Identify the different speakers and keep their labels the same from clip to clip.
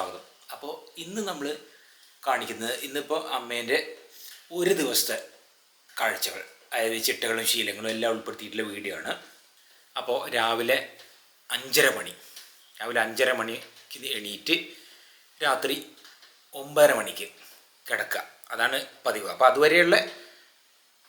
Speaker 1: സ്വാഗതം. അപ്പോൾ ഇന്ന് നമ്മൾ കാണിക്കുന്നത് ഇന്നിപ്പോൾ അമ്മേന്റെ ഒരു ദിവസത്തെ കാഴ്ചകൾ. അതായത് ചിട്ടകളും ശീലങ്ങളും എല്ലാം ഉൾപ്പെടുത്തിയിട്ടുള്ള വീഡിയോ ആണ്. അപ്പോൾ രാവിലെ അഞ്ചര മണി രാവിലെ അഞ്ചര മണിക്ക് എണീറ്റ് രാത്രി ഒമ്പതര മണിക്ക് കിടക്കുക. അതാണ് പതിവ്. അപ്പോൾ അതുവരെയുള്ള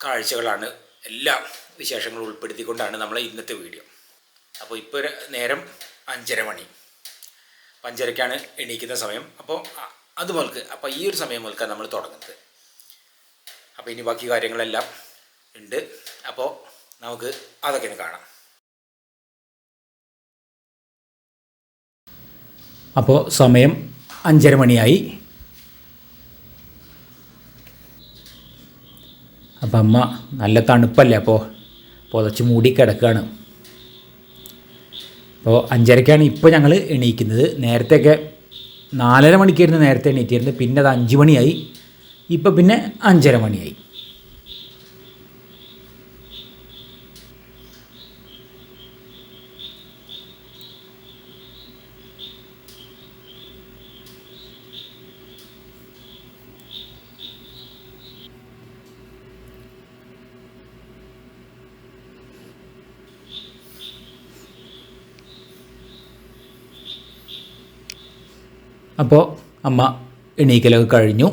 Speaker 1: കാഴ്ചകളാണ് എല്ലാ വിശേഷങ്ങളും ഉൾപ്പെടുത്തിക്കൊണ്ടാണ് നമ്മൾ ഇന്നത്തെ വീഡിയോ അപ്പോൾ ഇപ്പോൾ നേരം അഞ്ചര മണി. അഞ്ചരയ്ക്കാണ് എണീക്കുന്ന സമയം. അപ്പോൾ അത് മുതൽക്ക് അപ്പോൾ ഈ ഒരു സമയം മുതൽക്കാണ് നമ്മൾ തുടങ്ങുന്നത്. അപ്പോൾ ഇനി ബാക്കി കാര്യങ്ങളെല്ലാം ഉണ്ട്. അപ്പോൾ നമുക്ക് അതൊക്കെ ഒന്ന് കാണാം. അപ്പോൾ സമയം അഞ്ചര മണിയായി. അപ്പം അമ്മ നല്ല തണുപ്പല്ലേ? അപ്പോൾ പുതച്ച് മൂടി കിടക്കുകയാണ് അപ്പോൾ അഞ്ചരക്കാണ് ഇപ്പോൾ ഞങ്ങൾ എണീക്കുന്നത്. നേരത്തെയൊക്കെ നാലര മണിക്കായിരുന്നു നേരത്തെ എണീറ്റിരുന്നത്. പിന്നെ അത് അഞ്ച് മണിയായി. ഇപ്പോൾ പിന്നെ അഞ്ചര മണിയായി. അപ്പോൾ അമ്മ എണീക്കലൊക്കെ കഴിഞ്ഞു.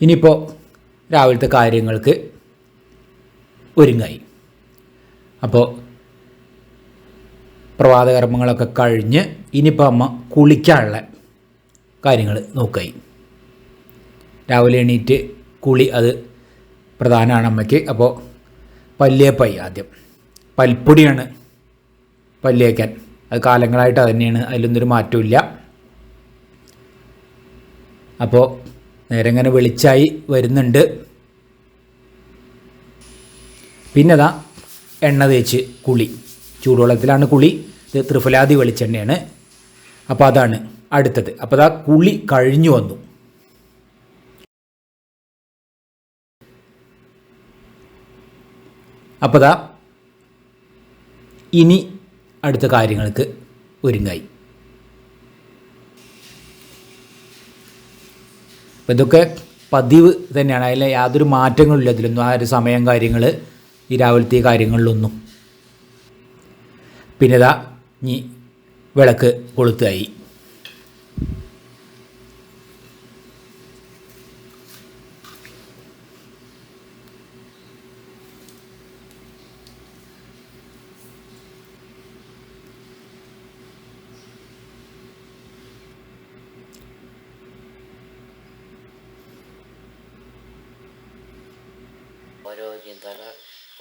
Speaker 1: ഇനിയിപ്പോൾ രാവിലത്തെ കാര്യങ്ങൾക്ക് ഒരുങ്ങായി. അപ്പോൾ പ്രഭാതകർമ്മങ്ങളൊക്കെ കഴിഞ്ഞ് ഇനിയിപ്പോൾ അമ്മ കുളിക്കാനുള്ള കാര്യങ്ങൾ നോക്കായി. രാവിലെ എണീറ്റ് കുളി അത് പ്രധാനമാണ് അമ്മയ്ക്ക്. അപ്പോൾ പല്ലിയപ്പായി ആദ്യം. പൽപ്പൊടിയാണ് പല്ല് തേക്കാൻ അത് കാലങ്ങളായിട്ട് അത് തന്നെയാണ്. അതിലൊന്നൊരു മാറ്റമില്ല അപ്പോൾ നേരെ ഇങ്ങനെ വെളിച്ചായി വരുന്നുണ്ട്. പിന്നെ അതാ എണ്ണ തേച്ച് കുളി. ചൂടുവെള്ളത്തിലാണ് കുളി. ഇത് ത്രിഫലാദി വെളിച്ചെണ്ണയാണ്. അപ്പോൾ അതാണ് അടുത്തത്. അപ്പോൾ അതാ കുളി കഴിഞ്ഞു വന്നു. അപ്പോൾ ഇനി അടുത്ത കാര്യങ്ങൾക്ക് ഒരുങ്ങായി. അപ്പം ഇതൊക്കെ പതിവ് തന്നെയാണ്. അതിൽ യാതൊരു മാറ്റങ്ങളില്ല. ഇതിലൊന്നും ആ ഒരു സമയം കാര്യങ്ങൾ ഈ രാവിലത്തെ കാര്യങ്ങളിലൊന്നും. പിന്നെ ഇതാ ഇനി വിളക്ക് കൊളുത്തായി.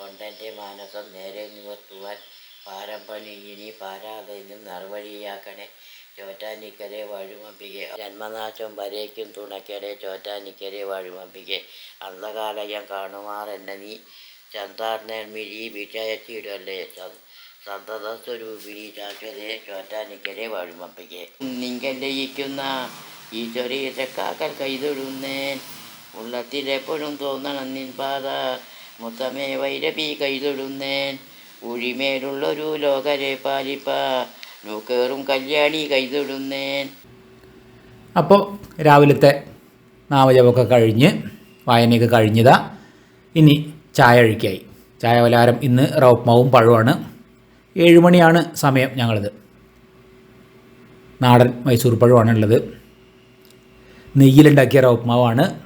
Speaker 2: കൊണ്ടെന്റെ മാനസം നേരെ നിവർത്തുവാൻ പാരമ്പണി ഇനി പാരാതെ നിന്നും നറുവഴിയാക്കണേ. ചോറ്റാനിക്കരെ വഴുമപ്പിക്കെ ജന്മനാശം വരേക്കും തുണയ്ക്കരെ ചോറ്റാനിക്കരെ വഴുമപ്പിക്കെ അന്ധകാലയം കാണുമാർ എന്നെ നീ ചന്താർനേർമിഴി വിഷയച്ചിടല്ലേ സന്തത സ്വരൂപിണി ശാശ്വതയെ ചോറ്റാനിക്കരെ വഴുമപ്പിക്കെ നിങ്കല്ലയിക്കുന്ന ഈശ്വരീരക്കാക്കൽ കൈതൊടുന്നേൻ ഉള്ളത്തിലെപ്പോഴും തോന്നണം നിൻ പാത. മുത്തമേ വൈരവി കൈതൊടുന്നേൻ ഒഴിമേലുള്ളൊരു ലോകരെ പാലിപ്പ. നൂക്കേറും കല്യാണി കൈതൊടുന്നേൻ
Speaker 1: അപ്പോൾ രാവിലത്തെ നാമജപമൊക്കെ കഴിഞ്ഞ് വായനയൊക്കെ കഴിഞ്ഞതാ. ഇനി ചായ ഒഴിക്കായി ചായ പലഹാരം ഇന്ന് റവപ്മാവും പഴമാണ് ഏഴുമണിയാണ് സമയം ഞങ്ങളത്. നാടൻ മൈസൂർ പഴമാണ് നെയ്യിലുണ്ടാക്കിയ റവപ്മാവാണ്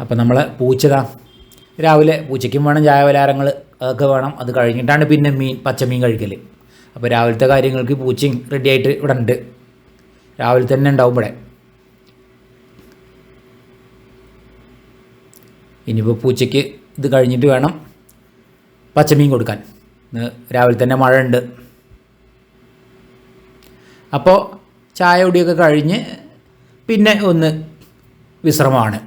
Speaker 1: അപ്പം നമ്മൾ പൂച്ചതാ. രാവിലെ പൂച്ചയ്ക്കും വേണം ചായ വലാരങ്ങൾ ഒക്കെ വേണം. അത് കഴിഞ്ഞിട്ടാണ് പിന്നെ മീൻ പച്ചമീൻ കഴിക്കൽ അപ്പോൾ രാവിലത്തെ കാര്യങ്ങൾക്ക് പൂച്ചയും റെഡി ആയിട്ട് ഇവിടെ ഉണ്ട്. രാവിലെ തന്നെ ഉണ്ടാവും ഇവിടെ. ഇനിയിപ്പോൾ പൂച്ചയ്ക്ക് ഇത് കഴിഞ്ഞിട്ട് വേണം പച്ചമീൻ കൊടുക്കാൻ. ഇന്ന് രാവിലെ തന്നെ മഴ ഉണ്ട്. അപ്പോൾ ചായ കുടിയൊക്കെ കഴിഞ്ഞ് പിന്നെ ഒന്ന് വിശ്രമമാണ്.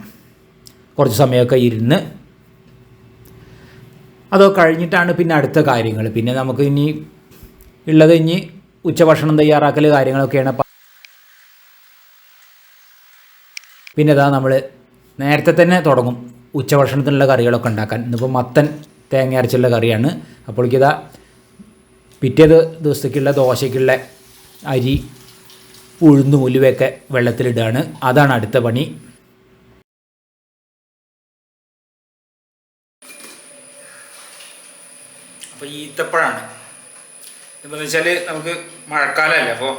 Speaker 1: കുറച്ച് സമയമൊക്കെ ഇരുന്ന് അതൊക്കെ കഴിഞ്ഞിട്ടാണ് പിന്നെ അടുത്ത കാര്യങ്ങൾ. പിന്നെ നമുക്ക് ഇനി ഉള്ളത് ഇനി ഉച്ചഭക്ഷണം തയ്യാറാക്കൽ കാര്യങ്ങളൊക്കെയാണ്. പിന്നെ ഇതാ നമ്മൾ നേരത്തെ തന്നെ തുടങ്ങും ഉച്ചഭക്ഷണത്തിനുള്ള കറികളൊക്കെ ഉണ്ടാക്കാൻ. ഇന്നിപ്പോൾ മത്തൻ തേങ്ങ അരച്ചുള്ള കറിയാണ്. അപ്പോഴേക്കിതാ പിറ്റേത് ദിവസത്തേക്കുള്ള ദോശയ്ക്കുള്ള അരി ഉഴുന്നും ഉലുവയൊക്കെ വെള്ളത്തിലിടുകയാണ് അതാണ് അടുത്ത പണി. അപ്പോൾ ഈത്തപ്പഴമാണ് എന്താണെന്ന് വെച്ചാൽ നമുക്ക് മഴക്കാലമല്ല അപ്പോൾ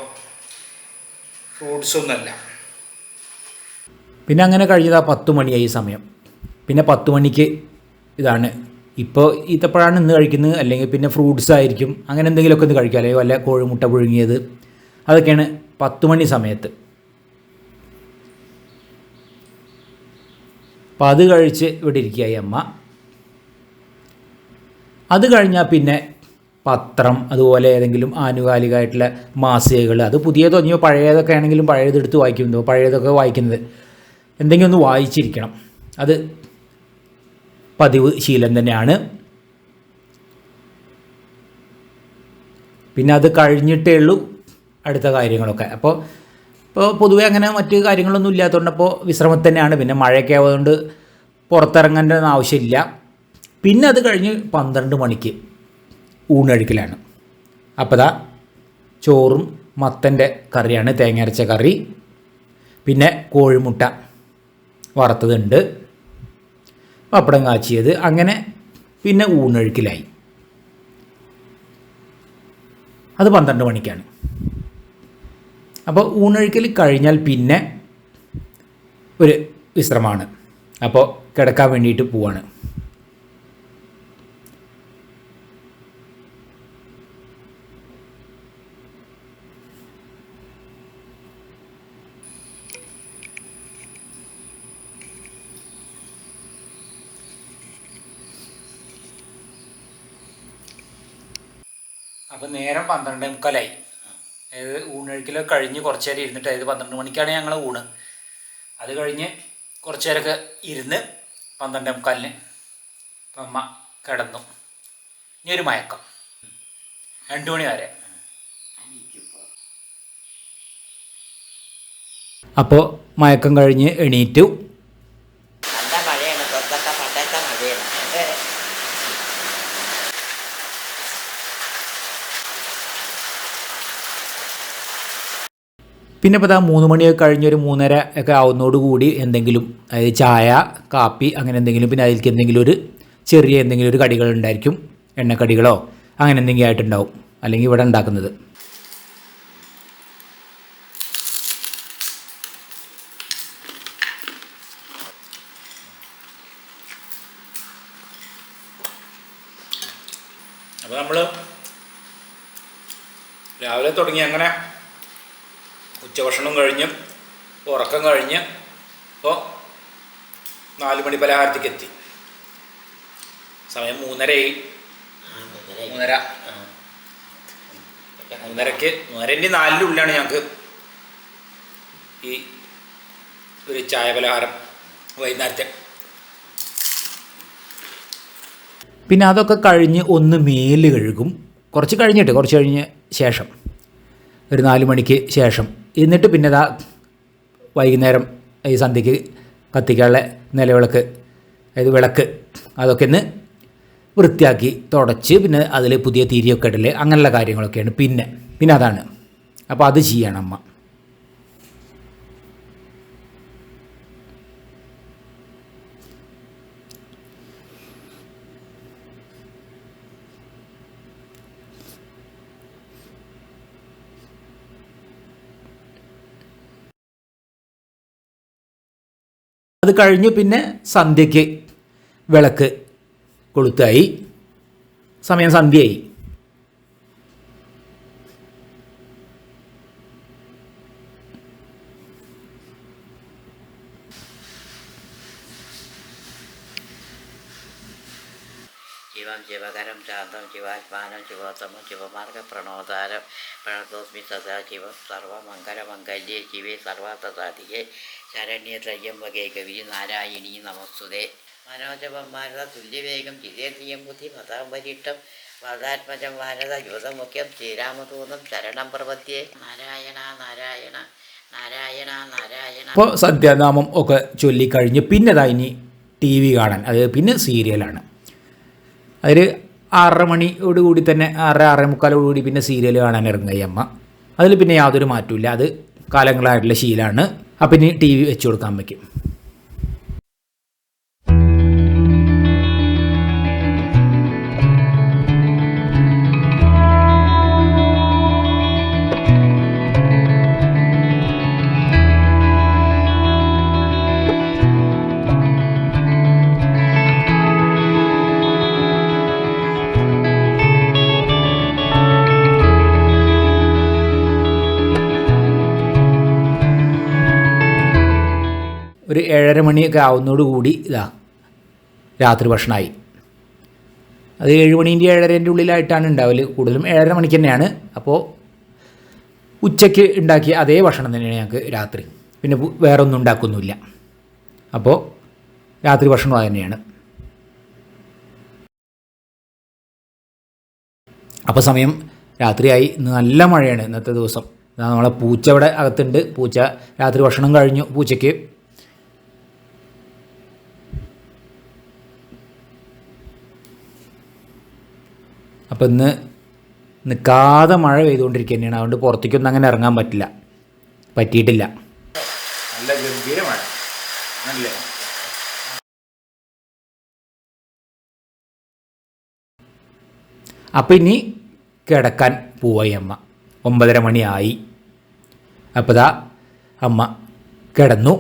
Speaker 1: ഫ്രൂട്ട്സ് ഒന്നുമല്ല പിന്നെ അങ്ങനെ കഴിഞ്ഞത് ആ പത്ത് മണിയായി സമയം. പിന്നെ പത്ത് മണിക്ക് ഇതാണ്. ഇപ്പോൾ ഈത്തപ്പഴമാണ് ഇന്ന് കഴിക്കുന്നത് അല്ലെങ്കിൽ പിന്നെ ഫ്രൂട്ട്സ് ആയിരിക്കും. അങ്ങനെ എന്തെങ്കിലുമൊക്കെ ഒന്ന് കഴിക്കാം അല്ലെങ്കിൽ വല്ല കോഴിമുട്ട പുഴുങ്ങിയത്. അതൊക്കെയാണ് പത്ത് മണി സമയത്ത്. അപ്പം അത് കഴിച്ച് ഇവിടെ ഇരിക്കുകയായി അമ്മ. അത് കഴിഞ്ഞാൽ പിന്നെ പത്രം അതുപോലെ ഏതെങ്കിലും ആനുകാലികമായിട്ടുള്ള മാസികകൾ അത് പുതിയതോ ഇനിയോ പഴയതൊക്കെ ആണെങ്കിലും പഴയതെടുത്ത് വായിക്കുന്നതോ പഴയതൊക്കെ വായിക്കുന്നത്. എന്തെങ്കിലും ഒന്ന് വായിച്ചിരിക്കണം. അത് പതിവ് ശീലം തന്നെയാണ്. പിന്നെ അത് കഴിഞ്ഞിട്ടേ ഉള്ളൂ അടുത്ത കാര്യങ്ങളൊക്കെ. അപ്പോൾ ഇപ്പോൾ പൊതുവേ അങ്ങനെ മറ്റ് കാര്യങ്ങളൊന്നും ഇല്ലാത്തതുകൊണ്ട് അപ്പോൾ വിശ്രമത്തന്നെയാണ് പിന്നെ മഴയൊക്കെ ആയതുകൊണ്ട് പുറത്തിറങ്ങേണ്ട ആവശ്യമില്ല. പിന്നെ അത് കഴിഞ്ഞ് പന്ത്രണ്ട് മണിക്ക് ഊണഴിക്കലാണ്. അപ്പോൾ ചോറും മത്തന്റെ കറിയാണ് തേങ്ങ കറി. പിന്നെ കോഴിമുട്ട വറുത്തതുണ്ട്. പപ്പടം കാച്ചിയത്. അങ്ങനെ പിന്നെ ഊണൊഴുക്കിലായി. അത് പന്ത്രണ്ട് മണിക്കാണ്. അപ്പോൾ ഊണൊഴുക്കൽ കഴിഞ്ഞാൽ പിന്നെ ഒരു വിശ്രമമാണ്. അപ്പോൾ കിടക്കാൻ വേണ്ടിയിട്ട് പോവാണ്. അപ്പോൾ നേരം പന്ത്രണ്ട് മുക്കാലായി. അതായത് ഊണൊഴുക്കലൊക്കെ കഴിഞ്ഞ് കുറച്ച് നേരം ഇരുന്നിട്ട് അതായത് പന്ത്രണ്ട് മണിക്കാണ് ഞങ്ങൾ ഊണ്. അത് കഴിഞ്ഞ് കുറച്ച് നേരമൊക്കെ ഇരുന്ന് പന്ത്രണ്ട് മുക്കാലിന് അമ്മ കിടന്നു. ഇനി ഒരു മയക്കം. രണ്ടു മണി വരെ. അപ്പോൾ മയക്കം കഴിഞ്ഞ് എണീറ്റു
Speaker 2: നല്ല മഴയാണ് പുറത്തൊക്കെ പണ്ടത്തെ മഴയാണ്
Speaker 1: പിന്നെ ഇപ്പോൾ ഇതാ മൂന്ന് മണിയൊക്കെ കഴിഞ്ഞൊരു മൂന്നര ഒക്കെ ആവുന്നതോടുകൂടി എന്തെങ്കിലും അതായത് ചായ കാപ്പി അങ്ങനെ എന്തെങ്കിലും പിന്നെ അതിലേക്ക് എന്തെങ്കിലും ഒരു ചെറിയ എന്തെങ്കിലും ഒരു കടികൾ ഉണ്ടായിരിക്കും. എണ്ണക്കടികളോ അങ്ങനെ എന്തെങ്കിലും ആയിട്ടുണ്ടാവും. അല്ലെങ്കിൽ ഇവിടെ ഉണ്ടാക്കുന്നത്. അപ്പോൾ നമ്മൾ രാവിലെ തുടങ്ങി. അങ്ങനെ ഉച്ചഭക്ഷണം കഴിഞ്ഞ് ഉറക്കം കഴിഞ്ഞ് ഇപ്പോൾ നാല് മണി പലഹാരത്തേക്ക് എത്തി. സമയം മൂന്നരയായി. മൂന്നര. മൂന്നരക്ക് മൂന്നരന്റെ നാലിന്റെ ഉള്ളിലാണ് ഞങ്ങൾക്ക് ഈ ഒരു ചായ പലഹാരം വൈകുന്നേരത്തെ. പിന്നെ അതൊക്കെ കഴിഞ്ഞ് ഒന്ന് മേൽ കഴുകും. കുറച്ച് കഴിഞ്ഞിട്ട് കുറച്ച് കഴിഞ്ഞ് ശേഷം. ഒരു നാല് മണിക്ക് ശേഷം. എന്നിട്ട് പിന്നെ ഇതാ വൈകുന്നേരം ഈ സന്ധ്യക്ക് കത്തിക്കാനുള്ള നിലവിളക്ക് അതായത് വിളക്ക് അതൊക്കെ ഒന്ന് വൃത്തിയാക്കി തുടച്ച് പിന്നെ അതിൽ പുതിയ തീരിയൊക്കെ ഇടൽ അങ്ങനെയുള്ള കാര്യങ്ങളൊക്കെയാണ്. പിന്നെ പിന്നെ അതാണ്. അപ്പോൾ അത് ചെയ്യണം അമ്മ. അത് കഴിഞ്ഞ് പിന്നെ സന്ധ്യയ്ക്ക് വിളക്ക് കൊളുത്തായി. സമയം സന്ധ്യയായി.
Speaker 2: ശിവം ശാന്തം ശിവാത്മാനം ശിവോത്തമം ശിവമാർഗ പ്രണോദാരം പ്രണതോസ്മി സദാ ശിവം സർവമംഗലമംഗല്യേ ശിവേ സർവാർത്ഥസാധികേ ശരണ്യ ത്രയ്യംബകേ കവി നാരായണി നമസ്തുതേ. മനോജപം ഭാരത തുല്യവേഗം ജിതേന്ദ്രിയം ബുദ്ധി മതാംബരിഷ്ടം വദാത്മജം ഭാരത യുധമുഖ്യം ശ്രീരാമദൂതം ശരണം പ്രപദ്യേ നാരായണ നാരായണ നാരായണ നാരായണ.
Speaker 1: ഇപ്പോൾ സന്ധ്യാനാമം ഒക്കെ ചൊല്ലിക്കഴിഞ്ഞ് പിന്നെ ദാ ഇനി ടി വി കാണാൻ. അത് പിന്നെ സീരിയലാണ്. അതിൽ ആറര മണിയോട് കൂടി തന്നെ ആറര ആറര മുക്കാലോട് കൂടി പിന്നെ സീരിയൽ കാണാൻ ഇറങ്ങുക ഈ അമ്മ. അതിൽ പിന്നെ യാതൊരു മാറ്റമില്ല അത് കാലങ്ങളായിട്ടുള്ള ശീലമാണ് അപ്പം ഇനി ടി വി വെച്ച് കൊടുക്കാൻ പറ്റും ഒരു ഏഴര മണിയൊക്കെ ആവുന്നതോട് കൂടി ഇതാ രാത്രി ഭക്ഷണമായി അത് ഏഴ് മണീന്റെ ഏഴരേന്റെ ഉള്ളിലായിട്ടാണ് ഉണ്ടാവൽ. കൂടുതലും ഏഴര മണിക്ക് തന്നെയാണ്. അപ്പോൾ ഉച്ചയ്ക്ക് ഉണ്ടാക്കിയ അതേ ഭക്ഷണം തന്നെയാണ് ഞങ്ങൾക്ക് രാത്രി. പിന്നെ വേറെ ഒന്നും ഉണ്ടാക്കൊന്നുമില്ല. അപ്പോൾ രാത്രി ഭക്ഷണം അത് തന്നെയാണ്. അപ്പോൾ സമയം രാത്രിയായി. ഇന്ന് നല്ല മഴയാണ് ഇന്നത്തെ ദിവസം. നമ്മളെ പൂച്ച ഇവിടെ അകത്തുണ്ട്. പൂച്ച രാത്രി ഭക്ഷണം കഴിഞ്ഞു. പൂച്ചയ്ക്ക് അപ്പോൾ ഇന്ന് നിൽക്കാതെ മഴ പെയ്തുകൊണ്ടിരിക്കുക തന്നെയാണ് അതുകൊണ്ട് പുറത്തേക്കൊന്നും അങ്ങനെ ഇറങ്ങാൻ പറ്റില്ല. പറ്റിയിട്ടില്ല. നല്ല ഗംഭീര മഴ. അപ്പം ഇനി കിടക്കാൻ പോവായി അമ്മ. ഒമ്പതര മണിയായി. അപ്പോൾ ദാ അമ്മ കിടന്നു.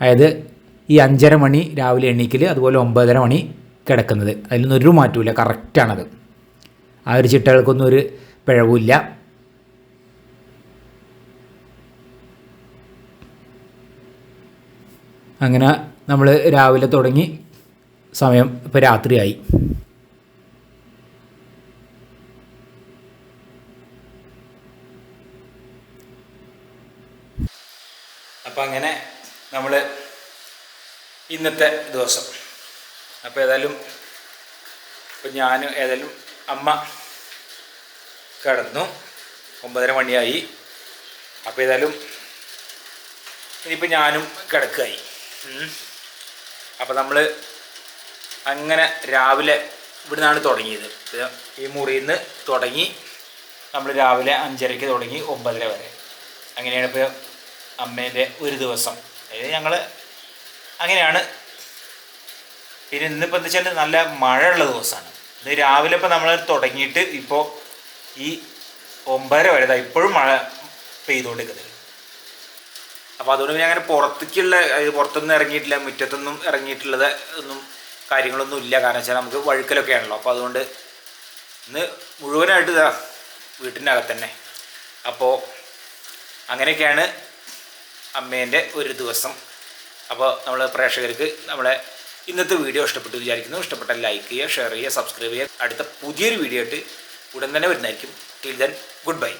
Speaker 1: അതായത് ഈ അഞ്ചര മണി രാവിലെ എണീക്കൽ അതുപോലെ ഒമ്പതര മണി കിടക്കുന്നത്. അതിലൊന്നും ഒരു മാറ്റമില്ല കറക്റ്റാണത് ആ ഒരു ചിട്ടകൾക്കൊന്നും ഒരു പിഴവുമില്ല. അങ്ങനെ നമ്മൾ രാവിലെ തുടങ്ങി. സമയം ഇപ്പോൾ രാത്രിയായി. അപ്പം അങ്ങനെ നമ്മൾ ഇന്നത്തെ ദിവസം. അപ്പോൾ ഏതായാലും ഇപ്പം ഞാൻ ഏതായാലും അമ്മ കിടന്നു. ഒമ്പതര മണിയായി. അപ്പോൾ ഏതായാലും ഇനിയിപ്പോൾ ഞാനും കിടക്കുകയായി അപ്പോൾ നമ്മൾ അങ്ങനെ രാവിലെ ഇവിടുന്നാണ് തുടങ്ങിയത്. ഈ മുറിയിൽ നിന്ന് തുടങ്ങി നമ്മൾ രാവിലെ അഞ്ചരയ്ക്ക് തുടങ്ങി ഒമ്പതര വരെ. അങ്ങനെയാണ് ഇപ്പോൾ അമ്മേന്റെ ഒരു ദിവസം. അതായത് ഞങ്ങൾ അങ്ങനെയാണ് പിന്നെ ഇന്നിപ്പോൾ എന്താ വെച്ചാൽ നല്ല മഴയുള്ള ദിവസമാണ് ഇന്ന് രാവിലെ ഇപ്പോൾ നമ്മൾ തുടങ്ങിയിട്ട് ഇപ്പോൾ ഈ ഒമ്പതര വരെ ഇപ്പോഴും മഴ പെയ്തുകൊണ്ടിരിക്കുന്നത് അപ്പോൾ അതുകൊണ്ട് പിന്നെ അങ്ങനെ പുറത്തേക്കുള്ള പുറത്തൊന്നും ഇറങ്ങിയിട്ടില്ല മുറ്റത്തൊന്നും ഇറങ്ങിയിട്ടുള്ളത് ഒന്നും കാര്യങ്ങളൊന്നും ഇല്ല. കാരണം വെച്ചാൽ നമുക്ക് വഴുക്കലൊക്കെ ആണല്ലോ. അപ്പോൾ അതുകൊണ്ട് ഇന്ന് മുഴുവനായിട്ട് ഇതാ വീട്ടിന്റെ അകത്ത് തന്നെ അപ്പോൾ അങ്ങനെയൊക്കെയാണ് അമ്മേന്റെ ഒരു ദിവസം. അപ്പോൾ നമ്മൾ പ്രേക്ഷകർക്ക് നമ്മളെ ഇന്നത്തെ വീഡിയോ ഇഷ്ടപ്പെട്ടു വിചാരിക്കുന്നു. ഇഷ്ടപ്പെട്ട ലൈക്ക് ചെയ്യുക ഷെയർ ചെയ്യുക സബ്സ്ക്രൈബ് ചെയ്യുക. അടുത്ത പുതിയൊരു വീഡിയോ ആയിട്ട് ഉടൻ തന്നെ വരുന്നതായിരിക്കും. Till then good bye